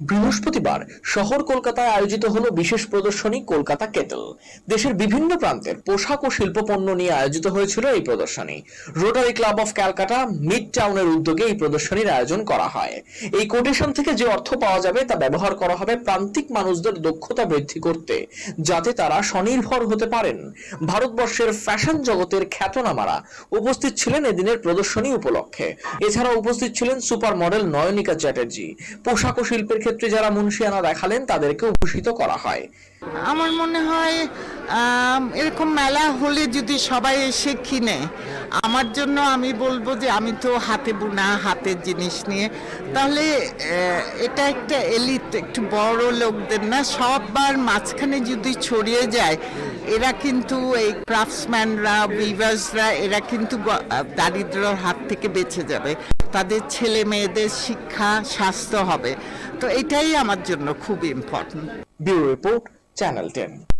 বৃহস্পতিবার শহর কলকাতায় আয়োজিত হলো বিশেষ প্রদর্শনী কলকাতা কেটল। দেশের বিভিন্ন প্রান্তের পোশাক ও শিল্পপণ্য নিয়ে আয়োজিত হয়েছিল এই প্রদর্শনী। Rotary club of Calcutta mid টাউনের উদ্যোগে এই প্রদর্শনীর আয়োজন করা হয়। এই কোটেশন থেকে যে অর্থ পাওয়া যাবে তা ব্যবহার করা হবে প্রান্তিক মানুষদের দক্ষতা বৃদ্ধি করতে, যাতে তারা স্বনির্ভর হতে পারেন। ভারতবর্ষের ফ্যাশন জগতের খ্যাতনামারা উপস্থিত ছিলেন এদিনের প্রদর্শনী উপলক্ষে। এছাড়া উপস্থিত ছিলেন সুপার মডেল নয়নিকা চ্যাটার্জি। পোশাক ও শিল্পের ক্ষেত্রে যারা মুন্সিয়ানা দেখালেন তাদেরকেও ভূষিত করা হয়। আমার মনে হয় এরকম মেলা হলে যদি সবাই এসে কিনে, আমার জন্য আমি বলব যে আমি তো হাতে বোনা হাতের জিনিস নিয়ে। তাহলে এটা একটা এলিট, একটু বড় লোকদের না সববার মাঝখানে যদি ছড়িয়ে যায়, এরা কিন্তু এই ক্রাফটসম্যানরা উইভার্সরা এরা কিন্তু দারিদ্র্যর হাত থেকে বেঁচে যাবে। তাদের ছেলে মেয়েদের শিক্ষা, স্বাস্থ্য হবে। তো এটাই আমার জন্য খুব ইম্পর্টেন্ট রিপোর্ট Channel 10